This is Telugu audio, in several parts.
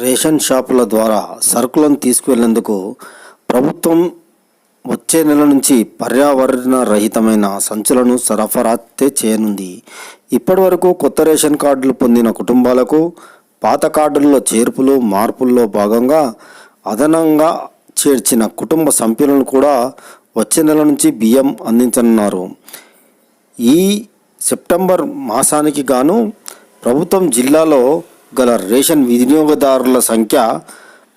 రేషన్ షాపుల ద్వారా సరుకులను తీసుకువెళ్ళేందుకు ప్రభుత్వం వచ్చే నెల నుంచి పర్యావరణ రహితమైన సంచులను సరఫరా చేయనుంది. ఇప్పటివరకు కొత్త రేషన్ కార్డులు పొందిన కుటుంబాలకు పాత కార్డుల్లో చేర్పులు మార్పుల్లో భాగంగా అదనంగా చేర్చిన కుటుంబ సభ్యులను కూడా వచ్చే నెల నుంచి బియ్యం అందించనున్నారు. ఈ సెప్టెంబర్ మాసానికి గాను ప్రభుత్వం జిల్లాలో గల రేషన్ వినియోగదారుల సంఖ్య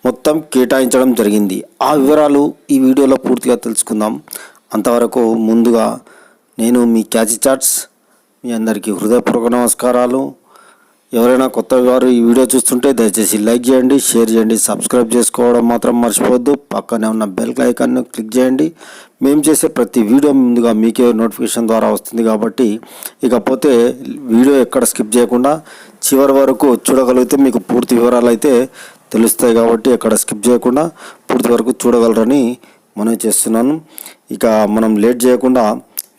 మొత్తం కేటాయించడం జరిగింది. ఆ వివరాలు ఈ వీడియోలో పూర్తిగా తెలుసుకుందాం. అంతవరకు ముందుగా నేను మీ క్యాచి చాట్స్ మీ అందరికీ హృదయపూర్వక నమస్కారాలు. ఎవరైనా కొత్త వారు ఈ వీడియో చూస్తుంటే దయచేసి లైక్ చేయండి షేర్ చేయండి సబ్స్క్రైబ్ చేసుకోవడం మాత్రం మర్చిపోవద్దు. పక్కనే ఉన్న బెల్ ఐకాన్ను క్లిక్ చేయండి. మేము చేసే ప్రతి వీడియో ముందుగా మీకే నోటిఫికేషన్ ద్వారా వస్తుంది కాబట్టి ఇకపోతే వీడియో ఎక్కడ స్కిప్ చేయకుండా చివరి వరకు చూడగలిగితే మీకు పూర్తి వివరాలు అయితే తెలుస్తాయి కాబట్టి ఎక్కడ స్కిప్ చేయకుండా పూర్తి వరకు చూడగలరని మనం చేస్తున్నాను. ఇక మనం లేట్ చేయకుండా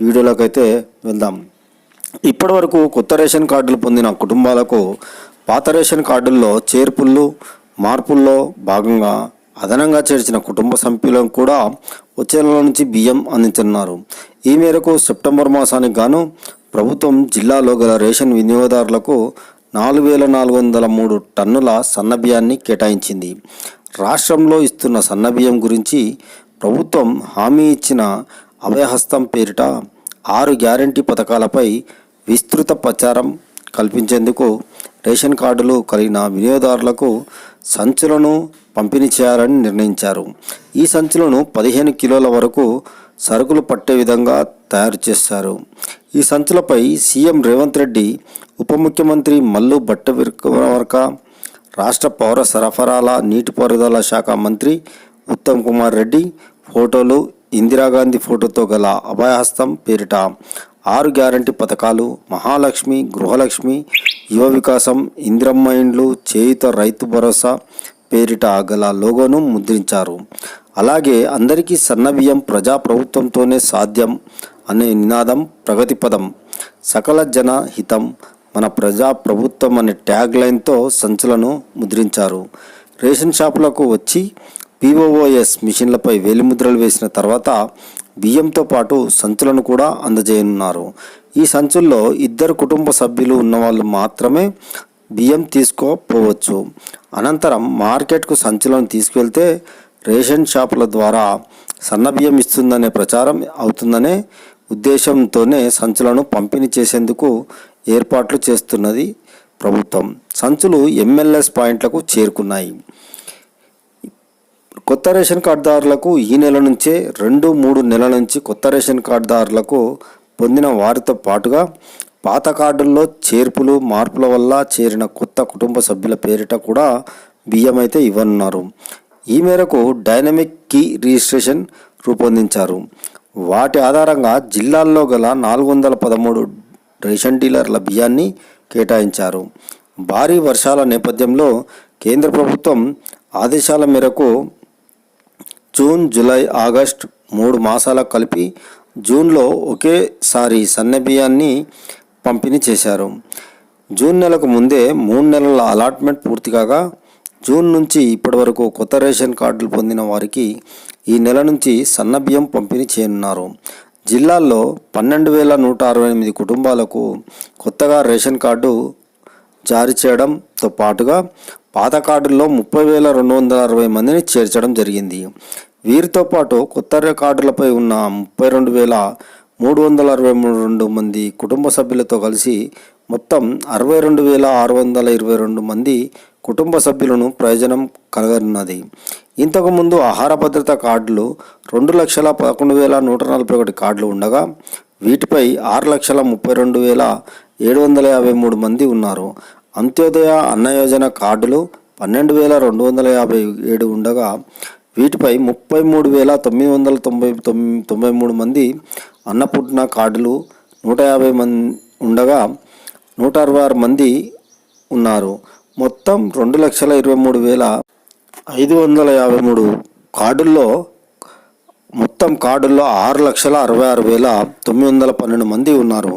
వీడియోలోకి అయితే వెళ్దాం. ఇప్పటివరకు కొత్త రేషన్ కార్డులు పొందిన కుటుంబాలకు పాత రేషన్ కార్డుల్లో చేర్పుల్లో మార్పుల్లో భాగంగా అదనంగా చేర్చిన కుటుంబ సభ్యులను కూడా వచ్చే నెల నుంచి బియ్యం అందించనున్నారు. ఈ మేరకు సెప్టెంబర్ మాసానికి గాను ప్రభుత్వం జిల్లాలో గల రేషన్ వినియోగదారులకు నాలుగు వేల నాలుగు వందల మూడు టన్నుల సన్నబియ్యాన్ని కేటాయించింది. రాష్ట్రంలో ఇస్తున్న సన్నబియ్యం గురించి ప్రభుత్వం హామీ ఇచ్చిన అభయహస్తం పేరిట ఆరు గ్యారంటీ పథకాలపై విస్తృత ప్రచారం కల్పించేందుకు రేషన్ కార్డులు కలిగిన వినియోగదారులకు సంచులను పంపిణీ చేయాలని నిర్ణయించారు. ఈ సంచులను పదిహేను కిలోల వరకు సరుకులు పట్టే విధంగా తయారు చేశారు. ఈ సంచులపై సీఎం రేవంత్ రెడ్డి ఉప ముఖ్యమంత్రి మల్లు భట్టవిక్రమార్క రాష్ట్ర పౌర సరఫరాల నీటిపారుదల శాఖ మంత్రి ఉత్తమ్ కుమార్ రెడ్డి ఫోటోలు ఇందిరాగాంధీ ఫోటోతో గల అభయహస్తం పేరిట ఆరు గ్యారంటీ పథకాలు మహాలక్ష్మి గృహలక్ష్మి యువ వికాసం ఇందిరమ్మ ఇండ్లు చేయుత రైతు భరోసా పేరిట గల లోగోను ముద్రించారు. అలాగే అందరికీ సన్నబియ్యం ప్రజాప్రభుత్వంతోనే సాధ్యం అనే నినాదం ప్రగతి పదం. సకల జన హితం మన ప్రజా ప్రభుత్వం అనే ట్యాగ్ లైన్తో సంచులను ముద్రించారు. రేషన్ షాపులకు వచ్చి పీఓఓఎస్ మిషన్లపై వేలిముద్రలు వేసిన తర్వాత బియ్యంతో పాటు సంచులను కూడా అందజేయనున్నారు. ఈ సంచుల్లో ఇద్దరు కుటుంబ సభ్యులు ఉన్నవాళ్ళు మాత్రమే బియ్యం తీసుకోపోవచ్చు. అనంతరం మార్కెట్కు సంచులను తీసుకెళ్తే రేషన్ షాపుల ద్వారా సన్నబియ్యం ఇస్తుందనే ప్రచారం అవుతుందనే ఉద్దేశంతోనే సంచులను పంపిణీ చేసేందుకు ఏర్పాట్లు చేస్తున్నది ప్రభుత్వం. సంచులు ఎంఎల్ఎస్ పాయింట్లకు చేరుకున్నాయి. కొత్త రేషన్ కార్డుదారులకు ఈ నెల నుంచే రెండు మూడు నెలల నుంచి కొత్త రేషన్ కార్డుదారులకు పొందిన వారితో పాటుగా పాత కార్డుల్లో చేర్పులు మార్పుల వల్ల చేరిన కొత్త కుటుంబ సభ్యుల పేరిట కూడా బియ్యం అయితే ఇవ్వనున్నారు. ఈ మేరకు డైనమిక్ కీ రిజిస్ట్రేషన్ రూపొందించారు. వాటి ఆధారంగా జిల్లాల్లో గల నాలుగు వందల పదమూడు రేషన్ డీలర్ల బియ్యాన్ని కేటాయించారు. భారీ వర్షాల నేపథ్యంలో కేంద్ర ప్రభుత్వం ఆదేశాల మేరకు జూన్ జూలై ఆగస్ట్ మూడు మాసాలకు కలిపి జూన్లో ఒకేసారి సన్నబియ్యాన్ని పంపిణీ చేశారు. జూన్ నెలకు ముందే మూడు నెలల అలాట్మెంట్ పూర్తి కాగా జూన్ నుంచి ఇప్పటి వరకు కొత్త రేషన్ కార్డులు పొందిన వారికి ఈ నెల నుంచి సన్నబియ్యం పంపిణీ చేయనున్నారు. జిల్లాల్లో పన్నెండు వేల నూట అరవై ఎనిమిది కుటుంబాలకు కొత్తగా రేషన్ కార్డు జారీ చేయడంతో పాటుగా పాత కార్డుల్లో ముప్పై వేల రెండు వందల అరవై మందిని చేర్చడం జరిగింది. వీరితో పాటు కొత్త కార్డులపై ఉన్న ముప్పై రెండు వేల మూడు వందల అరవై మూడు రెండు మంది కుటుంబ సభ్యులతో కలిసి మొత్తం అరవై రెండు వేల ఆరు వందల ఇరవై రెండు మంది కుటుంబ సభ్యులను ప్రయోజనం కలగనున్నది. ఇంతకుముందు ఆహార భద్రత కార్డులు రెండు లక్షల పదకొండు వేల నూట నలభై ఒకటి కార్డులు ఉండగా వీటిపై ఆరు లక్షల ముప్పై రెండు వేల ఏడు వందల యాభై మూడు మంది ఉన్నారు. అంత్యోదయ అన్న యోజన కార్డులు పన్నెండు వేల రెండు వందల యాభై ఏడు ఉండగా వీటిపై ముప్పై మూడు వేల తొమ్మిది వందల తొంభై తొమ్మిది తొంభై మూడు మంది అన్నపూర్ణ కార్డులు నూట యాభై మంది ఉండగా నూట అరవై ఆరు మంది ఉన్నారు. మొత్తం రెండు లక్షల ఇరవై మూడు వేల ఐదు వందల యాభై మూడు కార్డుల్లో మొత్తం కార్డుల్లో ఆరు లక్షల అరవై ఆరు వేల తొమ్మిది వందల పన్నెండు మంది ఉన్నారు.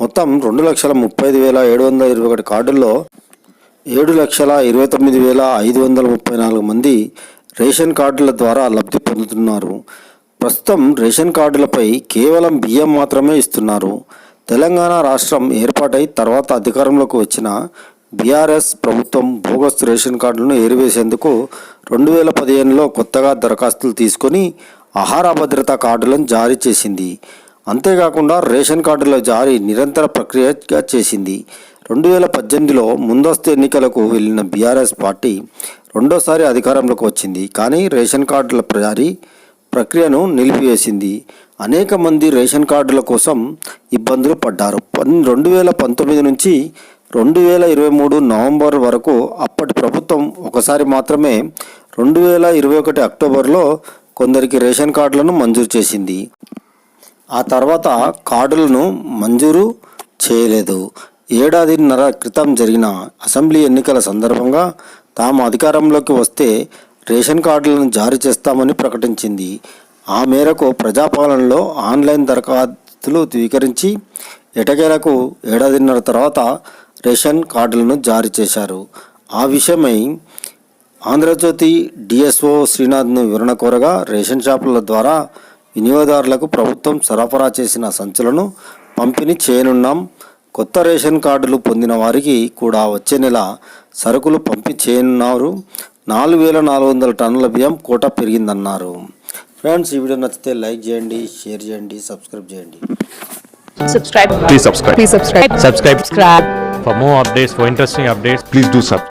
మొత్తం రెండు లక్షల ముప్పై ఐదు వేల ఏడు వందల ఇరవై ఒకటి కార్డుల్లో ఏడు లక్షల ఇరవై తొమ్మిది వేల ఐదు వందల ముప్పై నాలుగు మంది రేషన్ కార్డుల ద్వారా లబ్ధి పొందుతున్నారు. ప్రస్తుతం రేషన్ కార్డులపై కేవలం బియ్యం మాత్రమే ఇస్తున్నారు. తెలంగాణ రాష్ట్రం ఏర్పాటై తర్వాత అధికారంలోకి వచ్చిన బీఆర్ఎస్ ప్రభుత్వం బోగస్ రేషన్ కార్డులను ఏరివేసేందుకు రెండు వేల పదిహేనులో కొత్తగా దరఖాస్తులు తీసుకొని ఆహార భద్రతా కార్డులను జారీ చేసింది. అంతేకాకుండా రేషన్ కార్డుల జారీ నిరంతర ప్రక్రియగా చేసింది. రెండు వేల పద్దెనిమిదిలో ముందస్తు ఎన్నికలకు వెళ్ళిన బీఆర్ఎస్ పార్టీ రెండోసారి అధికారంలోకి వచ్చింది. కానీ రేషన్ కార్డుల జారీ ప్రక్రియను నిలిపివేసింది. అనేక మంది రేషన్ కార్డుల కోసం ఇబ్బందులు పడ్డారు. పన్ రెండు వేల పంతొమ్మిది నుంచి రెండు వేల ఇరవై మూడు నవంబర్ వరకు అప్పటి ప్రభుత్వం ఒకసారి మాత్రమే రెండు వేల ఇరవై ఒకటి అక్టోబర్లో కొందరికి రేషన్ కార్డులను మంజూరు చేసింది. ఆ తర్వాత కార్డులను మంజూరు చేయలేదు. ఏడాదిన్నర క్రితం జరిగిన అసెంబ్లీ ఎన్నికల సందర్భంగా తాము అధికారంలోకి వస్తే రేషన్ కార్డులను జారీ చేస్తామని ప్రకటించింది. ఆ మేరకు ప్రజాపాలనలో ఆన్లైన్ దరఖాస్తులు స్వీకరించి ఎటకేలకు ఏడాదిన్నర తర్వాత రేషన్ కార్డులను జారీ చేశారు. ఆ విషయమై ఆంధ్రజ్యోతి డిఎస్ఓ శ్రీనాథ్ను వివరణ కోరగా రేషన్ షాపుల ద్వారా వినియోగదారులకు ప్రభుత్వం సరఫరా చేసిన సంచులను పంపిణీ చేయనున్నాం. కొత్త రేషన్ కార్డులు పొందిన వారికి కూడా వచ్చే నెల సరుకులు పంపి చేయనున్నారు. నాలుగు వేల నాలుగు వందల టన్నుల బియ్యం కోట పెరిగిందన్నారు. ఫ్రెండ్స్ ఈ వీడియో నచ్చితే లైక్ చేయండి షేర్ చేయండి సబ్స్క్రైబ్ చేయండి. Subscribe. Please subscribe. please subscribe. Subscribe. subscribe. For more updates, for interesting updates, please do sub